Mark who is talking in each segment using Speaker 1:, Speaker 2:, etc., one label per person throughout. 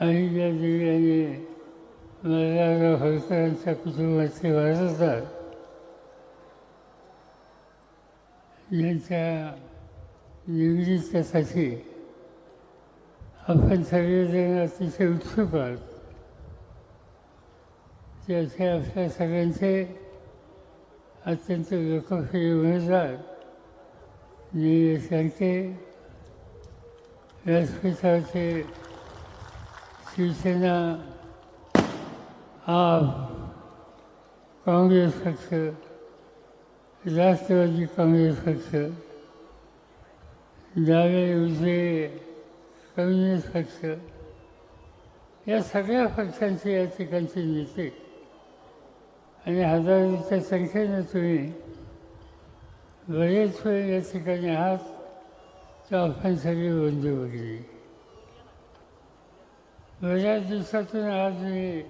Speaker 1: आणि ज्या दिव्याने मल्हारराव होळकरांच्या कुटुंबाचे वारसदार यांच्या निवडीच्यासाठी आपण सगळेजण अतिशय उत्सुक आहोत. ते असे आपल्या सगळ्यांचे अत्यंत लोकप्रिय उमेदवार निलेशांचे व्यासपीठाचे शिवसेना आप काँग्रेस पक्ष राष्ट्रवादी काँग्रेस पक्ष डावे उजवे कम्युनिस्ट पक्ष या सगळ्या पक्षांचे या ठिकाणचे नेते. आणि हजारोच्या संख्येनं तुम्ही बरेच वेळ या ठिकाणी आहात तर आपण सगळी वगैरे. बऱ्याच दिवसातून आज मी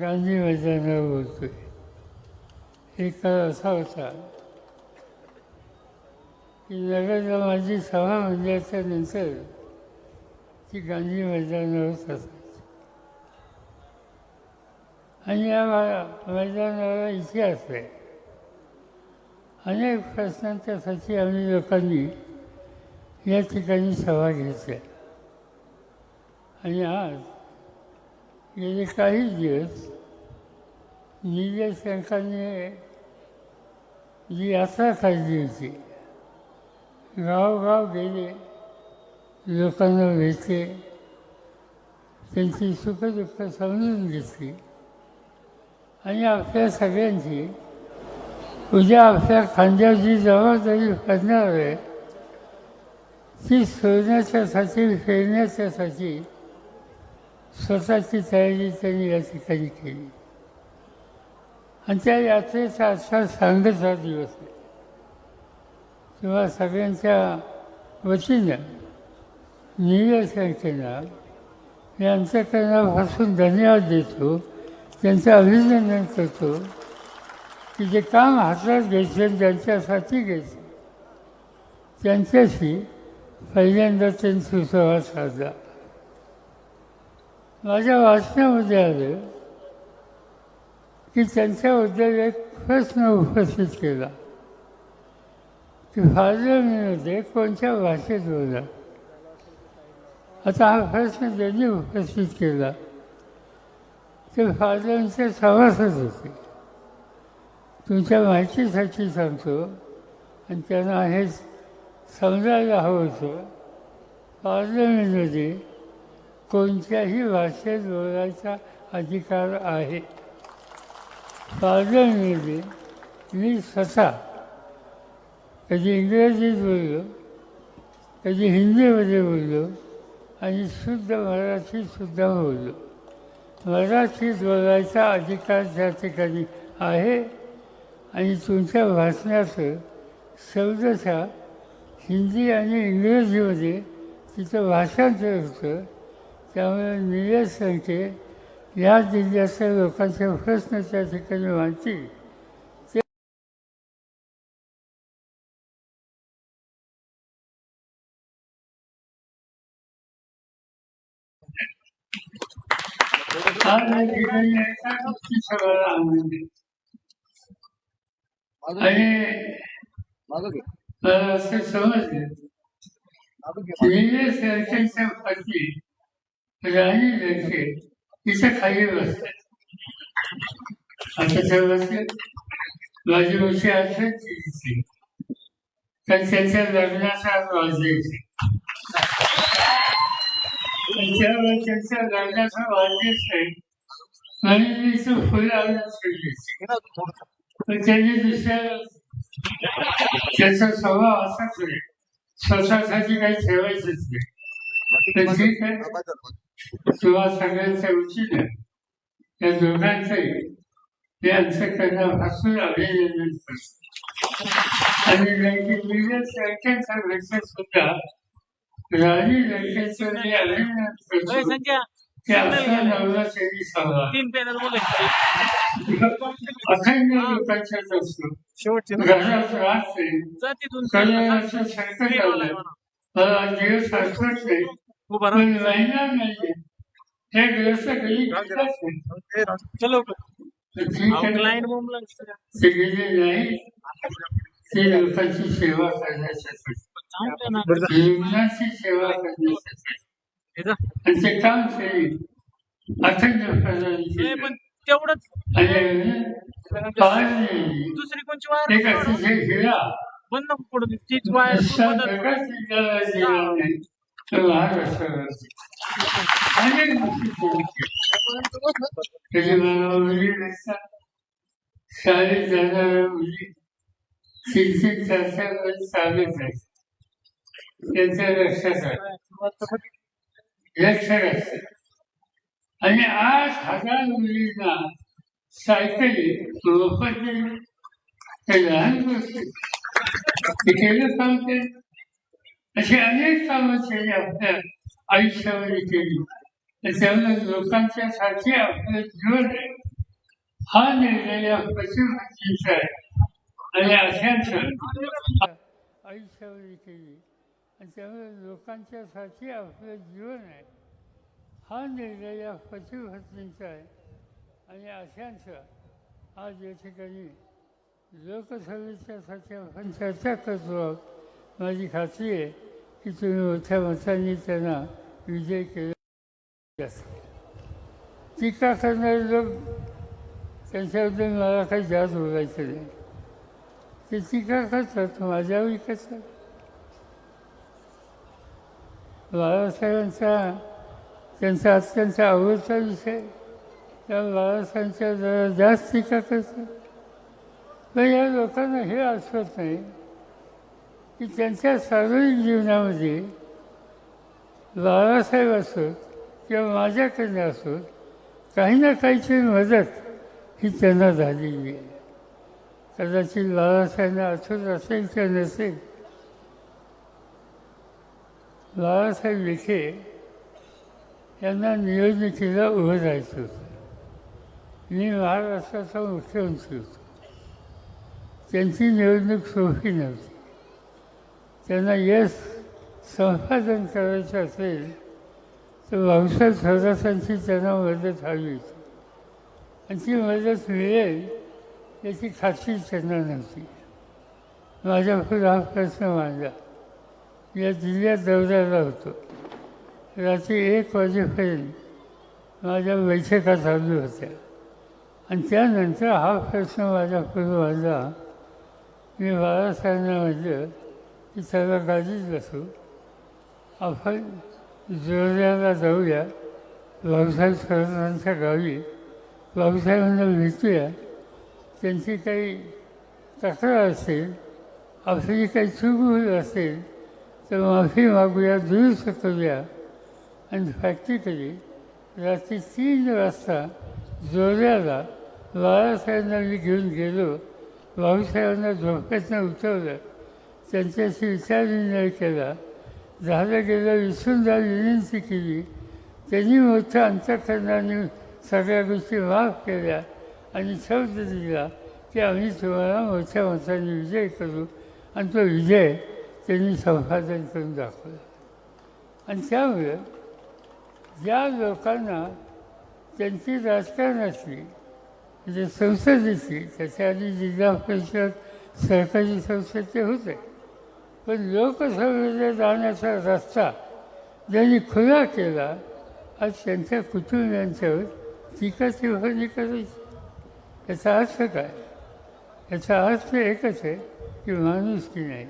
Speaker 1: गांधी मैदानावर आहे एक काळ असा होता की नगरला माझी सभा म्हणल्याच्या नंतर ती गांधी मैदानावरच असायची आणि या मा- मैदानाला इतिहास आहे. अनेक प्रश्नांच्यासाठी आम्ही लोकांनी या ठिकाणी सभा घेतल्या. आणि आज गेले काही दिवस निलेशंकाने जी यात्रा काढली होती गावगाव गेले लोकांना भेटले त्यांची सुखदुःख समजून घेतली. आणि आपल्या सगळ्यांची उद्या आपल्या खांद्यावर जी जबाबदारी पडणार आहे ती सोडण्याच्यासाठी फिरण्याच्यासाठी स्वतःची तयारी त्यांनी या ठिकाणी केली. आणि त्या यात्रेचा आजचा सांगता दिवस आहे. किंवा सगळ्यांच्या वतीनं नियोजकांना मी अंतकरणापासून धन्यवाद देतो. त्यांचं अभिनंदन करतो. की जे काम हातात घ्यायचे ज्यांच्यासाठी घ्यायचे. त्यांच्याशी पहिल्यांदा त्यांची संवाद साधला. माझ्या वाचनामध्ये आलं की त्यांच्याबद्दल एक प्रश्न उपस्थित केला. की फार्लमेंटमध्ये कोणत्या भाषेत बोला. आता हा प्रश्न त्यांनी उपस्थित केला. ते फार्लमेंटचे सभासद होते. तुमच्या माहितीसाठी सांगतो आणि त्यांना हे समजायला हवं होतं. पार्लमेंटमध्ये कोणत्याही भाषेत बोलायचा अधिकार आहे. पार्लमेंटमध्ये मी स्वतः कधी इंग्रजीत बोललो कधी हिंदीमध्ये बोललो आणि शुद्ध मराठीतसुद्धा बोललो. मराठीत बोलायचा अधिकार त्या ठिकाणी आहे? आणि तुमच्या भाषणाचं शब्दशः हिंदी आणि इंग्रजीमध्ये तिचं भाषांतर होतं? त्यामुळे निलेश संख्ये या जिल्ह्यातल्या लोकांचे प्रश्न त्या ठिकाणी मांडतील सगळ्याला आनंद. आणि असं समजलं लडकेच्या पत्नी राणी लडके तिच्या खाली बसतात आता त्या बसल्यात माझी उशी आठवण तर त्यांच्या लग्नाचा वाजवायचे त्याच्यावर त्यांच्या लग्नाचा वाजवायचे म्हणून मी तो फुल आणून पण त्यांनी दुसऱ्या त्याचा स्वभाव असाच आहे. स्वतःसाठी काही ठेवायचंच नाही. तर ठीक आहे किंवा सगळ्यांच्या उचित त्या दोघांचंही ते अंतकरणापासून अभिनंदन करतो आणि लंकेत सुद्धा राणी लंकेचं अभिनंदन करतो त्यांनी सांगा अखंड लोकांच्याच असतो घरात राहते कल्याणाचं संकट आलं मला नाही पण हे ग्रस्त कधी घेतलंच नाही.
Speaker 2: चलो.
Speaker 1: तर ठीक आहे.
Speaker 2: क्लायंट बोंबला
Speaker 1: ते गेले नाही ते लोकांची सेवा करण्यासाठी.
Speaker 2: चांगलं ना
Speaker 1: जीवनाची सेवा करण्यासाठी.
Speaker 2: हे जा.
Speaker 1: आणि ते काम केले अखंड प्रदान
Speaker 2: नाही,
Speaker 1: केलं.
Speaker 2: पण तेवढंच. दुसरी कोणची वायर बंद नको पडू दे. तीच वायर
Speaker 1: अशा शाळेत जाणाऱ्या मुली शिक्षित शास्त्रामध्ये चालत त्यांच्या लक्षात लक्षात आणि आठ हजार मुलींना सायकली मोफत लहान गोष्टी केलं सांगते अशी अनेक कामं त्यांनी आपल्या आयुष्यामध्ये केली. आणि त्यामुळे लोकांच्या साठी आपलं जीवन आहे. हा निर्णय या पशुपतीचा आहे. आणि अशाच आयुष्यामध्ये केली. आणि त्यामुळे लोकांच्यासाठी आपलं जीवन आहे. हा निर्णय या पशुपत्नीचा आहे. आणि अशांचा आज या ठिकाणी लोकसभेच्यासाठी आपण चर्चा करतो आहोत. माझी खात्री आहे की तुम्ही मोठ्या मतांनी त्यांना विजय केला असेल टीका करणारे लोक त्यांच्याबद्दल मला काही जास्त बोलायचं नाही ते टीका करतात माझ्यावर कसं बाळासाहेबांचा त्यांचा अत्यंत आवडता विषय त्या बाळासाहेबांच्या जरा जास्त टीका करतात पण या लोकांना हे आठवत नाही की त्यांच्या सार्वजनिक जीवनामध्ये बाळासाहेब असोत किंवा माझ्याकडनं असोत काही ना काहीची मदत ही त्यांना झालेली आहे. कदाचित बाळासाहेबांना आठवत असेल किंवा नसेल बाळासाहेब विखे यांना निवडणुकीला उभं राहायचं होतं. मी महाराष्ट्राचा मुख्यमंत्री होतो. त्यांची निवडणूक सोपी नव्हती. त्यांना यश संपादन करायचं असेल तर भाऊसाहेब थोरातांची त्यांना मदत हवी. होती आणि ती मदत मिळेल याची खात्री त्यांना नव्हती. माझ्यापुढे हा प्रश्न मांडला. या जिल्ह्यात दौऱ्याला होतो. रात्री एक वाजेपर्यंत माझ्या बैठका चालू होत्या. आणि त्यानंतर हा प्रश्न माझ्यापुढे मांडला. मी बाळासाहेबांना म्हटलं त्याला गाडीत बसू आपण जोऱ्याला जाऊया. भाऊसाहेब सरांच्या गावी. भाऊसाहेबांना भेटूया. त्यांची काही तक्रार असेल आपली काही चूक होत असेल तर माफी मागूया दुरुस्त करूया आणि प्रॅक्टिकली रात्री तीन वाजता जोऱ्याला बाळासाहेबांना मी घेऊन गेलो. भाऊसाहेबांना झोपेतनं उतरलं. त्यांच्याशी विचारविनिमय केला. झालं गेलं विसरून जा विनंती केली. त्यांनी मोठ्या अंतकरणाने सगळ्या गोष्टी माफ केल्या आणि शब्द दिला की आम्ही तुम्हाला मोठ्या मताने विजय करू आणि तो विजय त्यांनी संपादन करून दाखवला. आणि त्यामुळे ज्या लोकांना त्यांची राजकारणाची म्हणजे संसदेची त्याच्या आधी जिल्हा परिषद सरकारी संसद ते होते. पण लोकसभेला जाण्याचा रस्ता ज्यांनी खुला केला आज त्यांच्या कुटुंबियांच्यावर टीका टिप्पणी करायची याचा अर्थ काय? याचा अर्थ एकच आहे की माणूस की नाही.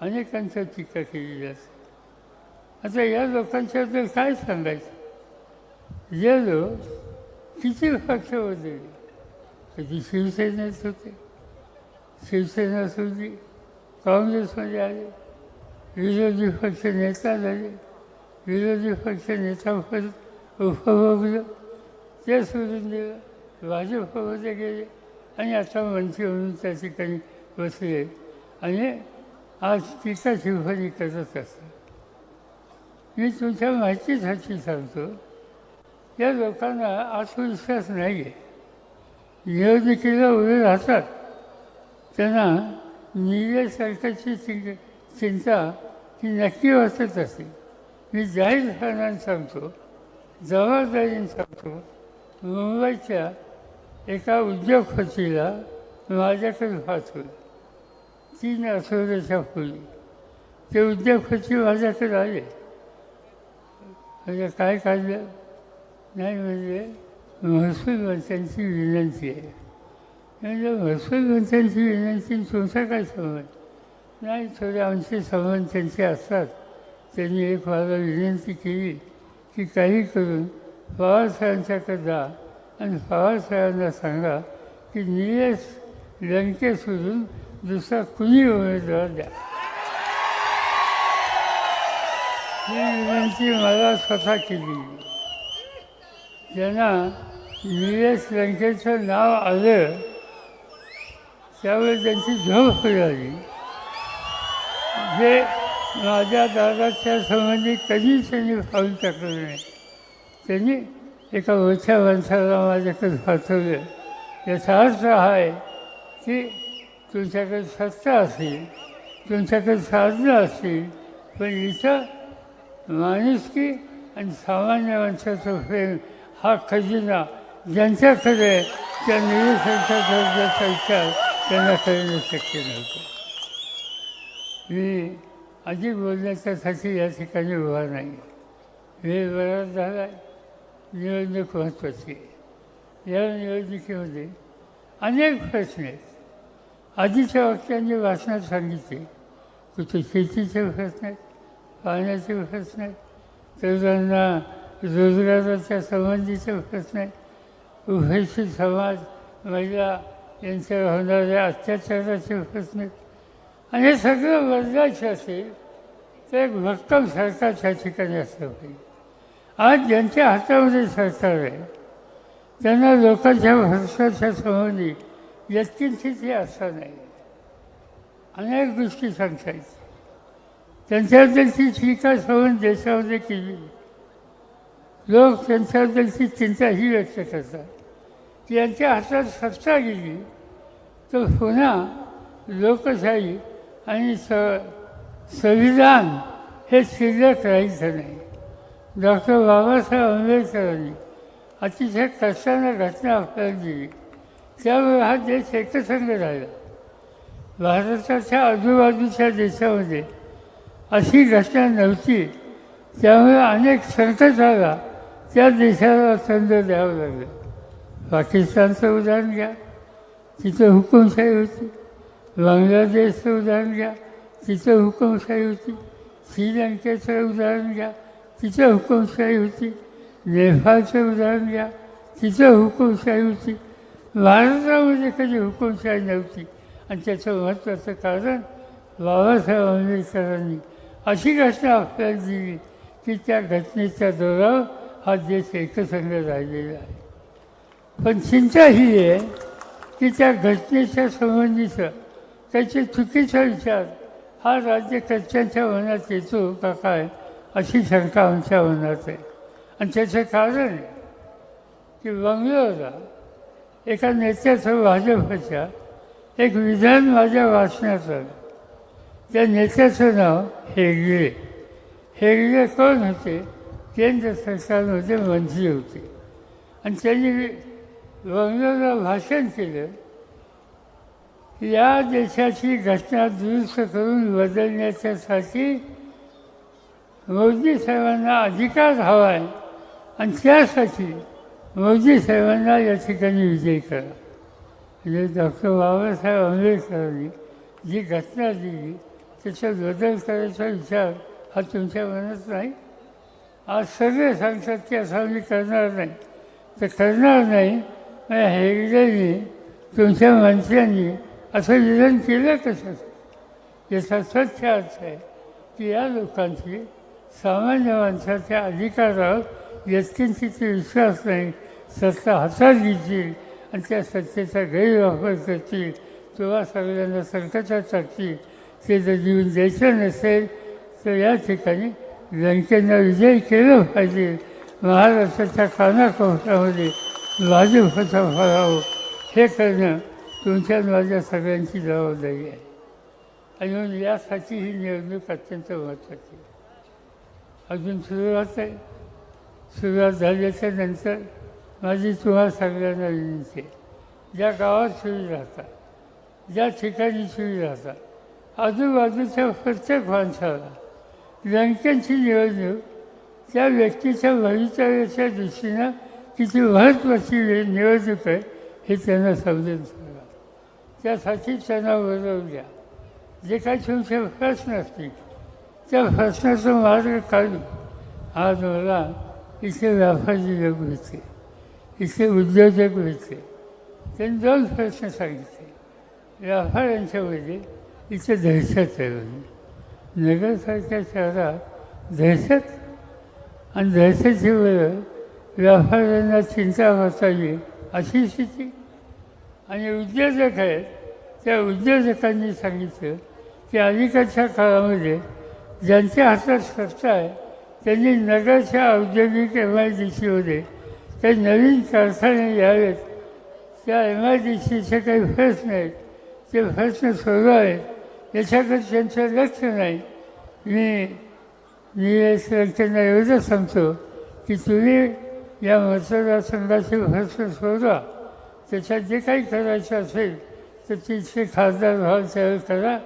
Speaker 1: अनेकांच्या टीका केली जाते आता या लोकांच्याबद्दल काय सांगायचं? जे लोक किती पक्ष होते कधी शिवसेनेत होते? शिवसेना सुद्धा काँग्रेसमध्ये आले. विरोधी पक्ष नेता झाले. विरोधी पक्ष नेता परत उपभोगलं. ते सोडून दिलं. भाजपमध्ये गेले. आणि आता मंत्री म्हणून त्या ठिकाणी बसले. आणि आज टीका टिप्पणी करत असतात. मी तुमच्या माहितीसाठी सांगतो या लोकांना आत्मविश्वास नाही आहे निवडणुकीला उभे राहतात. त्यांना मीडिया सरकारची चिं चिंता ही नक्की वाचत असेल मी जाहीर जाहीरपणाने सांगतो जबाबदारीने सांगतो मुंबईच्या एका उद्योगपतीला माझ्याकडे होईल. तीन आठवड्याच्या पूर्वी ते उद्योगपती माझ्याकडे आले. म्हणजे काय काढलं? नाही म्हणजे महसूल मंत्र्यांची विनंती आहे. म्हणजे महसूल मंत्र्यांची विनंती आणि तुमचा काय संबंध नाही थोडे आमचे संबंध त्यांचे असतात. त्यांनी एक मला विनंती केली की काही करून पवारसाहेबांच्याकडे जा आणि पवारसाहेबांना सांगा की निलेश लंके सोडून दुसरा कुणी उमेदवार द्या. ही विनंती मला स्वतः केली. ज्यांना निलेश लंकेचं नाव आलं त्यावेळी त्यांची झोप झाली. जे माझ्या दादाच्या संबंधी कधीच त्यांनी पाहून टाकलं नाही. त्यांनी एका मोठ्या माणसाला माझ्याकडे पाठवलं. याचा अर्थ हा आहे की तुमच्याकडे सत्ता असेल तुमच्याकडे साधनं असतील पण इथं माणुसकी आणि सामान्य माणसाचं प्रेम हा खजिना ज्यांच्याकडे त्या निरीक्षणचा दर्जाचा विचार त्यांना करणं शक्य नव्हतं. मी अधिक बोलण्याच्यासाठी या ठिकाणी उभा नाही. वेळ बराच झाला. आहे निवडणूक महत्त्वाची आहे. या निवडणुकीमध्ये अनेक प्रश्न आहेत. आधीच्या वक्त्यांनी भाषणात सांगितले कुठे शेतीचे प्रश्न आहेत पाण्याचे प्रश्न आहेत तरुणांना रोजगाराच्या संबंधीचे प्रश्न आहेत. उभयशील समाज महिला यांच्यावर होणाऱ्या अत्याचाराचे प्रश्न. आणि हे सगळं वर्गाचे असेल तर एक भक्कम सरकार त्या ठिकाणी असलं पाहिजे आज ज्यांच्या हातामध्ये सरकार आहे त्यांना लोकांच्या भविष्याच्या संबंधी यत्किंचित हे असं नाही. अनेक गोष्टी सांगता येतील त्यांच्याबद्दलची टीका सहन देशामध्ये केली. लोक त्यांच्याबद्दलची चिंता ही व्यक्त करतात. त्यांच्या यांच्या हातात सत्ता गेली तर पुन्हा लोकशाही आणि स संविधान हे शिल्लक राहायचं नाही. डॉक्टर बाबासाहेब आंबेडकरांनी अतिशय कष्टानं घटना आपल्याला दिली. त्यामुळे हा देश एकसंघ राहिला भारताच्या आजूबाजूच्या देशामध्ये अशी घटना नव्हती. त्यामुळे अनेक संकटाला त्या देशाला संध द्यावं लागलं. पाकिस्तानचं उदाहरण घ्या. तिथं हुकुमशाही होती. बांगलादेशचं उदाहरण घ्या. तिथं हुकुमशाही होती. श्रीलंकेचं उदाहरण घ्या. तिथं हुकुमशाही होती. नेपाळचं उदाहरण घ्या. तिथं हुकुमशाही होती. भारतामध्ये कधी हुकुमशाही नव्हती. आणि त्याचं महत्त्वाचं कारण बाबासाहेब आंबेडकरांनी. अशी घटना आपल्याला दिली की त्या घटनेच्या जोरावर हा देश एकसंघ राहिलेला आहे. पण चिंता ही आहे की त्या घटनेच्या संबंधीचं त्याचे चुकीचा विचार हा राज्यकर्त्यांच्या मनात येतो का काय अशी शंका आमच्या मनात आहे. आणि त्याचं कारण आहे की बंगलोरला एका नेत्याचं भाजपच्या एक विधान माझ्या वाचण्यात आलं. त्या नेत्याचं नाव हेगडे. हेगडे कोण होते? केंद्र सरकारमध्ये मंत्री होते. आणि त्यांनी बंगलोरला भाषण केलं. या देशाची घटना दुरुस्त करून बदलण्याच्यासाठी मोदी साहेबांना अधिकार हवा आहे आणि त्यासाठी मोदी साहेबांना या ठिकाणी विजय करा. म्हणजे डॉक्टर बाबासाहेब आंबेडकरांनी जी घटना दिली त्याच्यात बदल करायचा विचार हा तुमच्या मनात नाही? आज सगळे सांगतात की असं आम्ही करणार नाही. तर करणार नाही मग तुमच्या मंत्र्यांनी असं विधान केलं कशाचं याचा सत्य अर्थ आहे. की या लोकांची सामान्य माणसाच्या अधिकारावर व्यक्तींची विश्वास नाही सत्ता हातात घेतील आणि त्या सत्तेचा गैरवापर करतील. किंवा सगळ्यांना संकटात टाकतील. ते जर जीवन द्यायचं नसेल तर या ठिकाणी लंकेनं विजय केलं पाहिजे. महाराष्ट्राच्या कानाकोपऱ्यामध्ये लाजीव कसा व्हावं हे करणं तुमच्या माझ्या सगळ्यांची जबाबदारी आहे. आणि म्हणून यासाठी ही निवडणूक अत्यंत महत्त्वाची अजून सुरुवात आहे. सुरुवात झाल्याच्यानंतर माझी तुम्हा सगळ्यांना विनंती आहे. ज्या गावात सुरू राहतात ज्या ठिकाणी सुरू राहतात आजूबाजूच्या प्रत्येक माणसाला बँकेची निवडणूक त्या व्यक्तीच्या भवितव्याच्या दृष्टीनं किती महत्त्वाची वे- निवडणूक आहे हे त्यांना समजून सांगा. त्यासाठी त्यांना बरोबर द्या. जे काही तुमचे प्रश्न असतील त्या प्रश्नाचा मार्ग काढून आज मला इथे व्यापारी लोक होते इथे उद्योजक होते त्यांनी दोन प्रश्न सांगितले. व्यापाऱ्यांच्यामध्ये इथे दहशत आहे म्हणजे नगरसारख्या शहरात दहशत आणि दहशतीमुळे व्यापाऱ्यांना चिंता करता येईल अशी स्थिती. आणि उद्योजक आहेत. त्या उद्योजकांनी सांगितलं की अलीकडच्या काळामध्ये ज्यांच्या हातात सत्ता आहे त्यांनी नगरच्या औद्योगिक एम आय डी सीमध्ये काही नवीन कारखाने यावेत. त्या एम आय डी सीचे काही प्रश्न आहेत. ते प्रश्न सोडवावेत याच्याकडे त्यांचं लक्ष नाही. मी मी त्यांना एवढं सांगतो की तुम्ही या मतदारसंघाचे प्रश्न शोधा त्याच्यात जे काही करायचं असेल तर तिथले खासदार भाव तयार करा.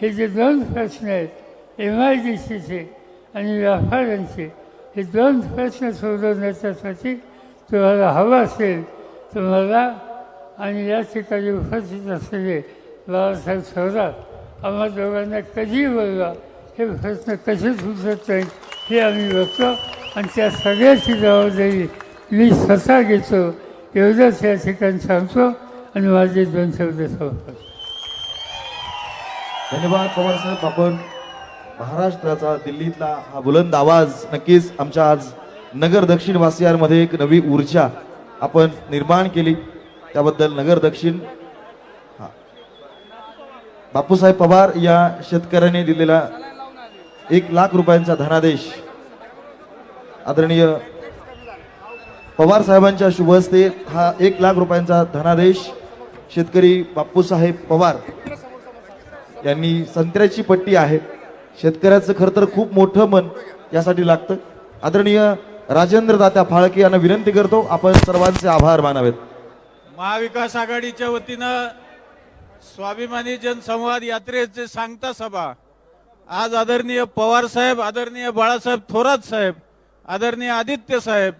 Speaker 1: हे जे दोन प्रश्न आहेत एम आय डी सीचे आणि व्यापाऱ्यांचे हे दोन प्रश्न सोडवण्याच्यासाठी तुम्हाला हवं असेल तर मला आणि या ठिकाणी उपस्थित असलेले बाळासाहेब थोरात आम्हा दोघांना कधी बोलवा. हे प्रश्न कसे सुचत नाही हे आम्ही बघतो. आणि त्या सगळ्याची जबाबदारी मी स्वतः घेतो. एवढंच या ठिकाणी सांगतो आणि माझे दोन शब्द संपतो
Speaker 3: धन्यवाद पवार साहेब. आपण महाराष्ट्राचा दिल्लीतला हा बुलंद आवाज नक्कीच आमच्या आज नगर दक्षिण वासियांमध्ये एक नवी ऊर्जा आपण निर्माण केली. त्याबद्दल नगर दक्षिण हा. बापूसाहेब पवार या शेतकऱ्याने दिलेला एक लाख रुपयांचा धनादेश. आदरणीय पवार साहेबांच्या शुभ हस्ते हा एक लाख रुपयांचा धनादेश शेतकरी बाप्पूसाहेब पवार यांनी संत्र्याची पट्टी आहे. शेतकऱ्याचं खरं तर खूप मोठं मन यासाठी लागतं. आदरणीय राजेंद्र दात्या फाळके यांना विनंती करतो आपण सर्वांचे आभार मानावेत.
Speaker 4: महाविकास आघाडीच्या वतीनं स्वाभिमानी जनसंवाद यात्रेचे सांगता सभा. आज आदरणीय पवार साहेब आदरणीय बाळासाहेब थोरात साहेब आदरणीय आदित्य साहेब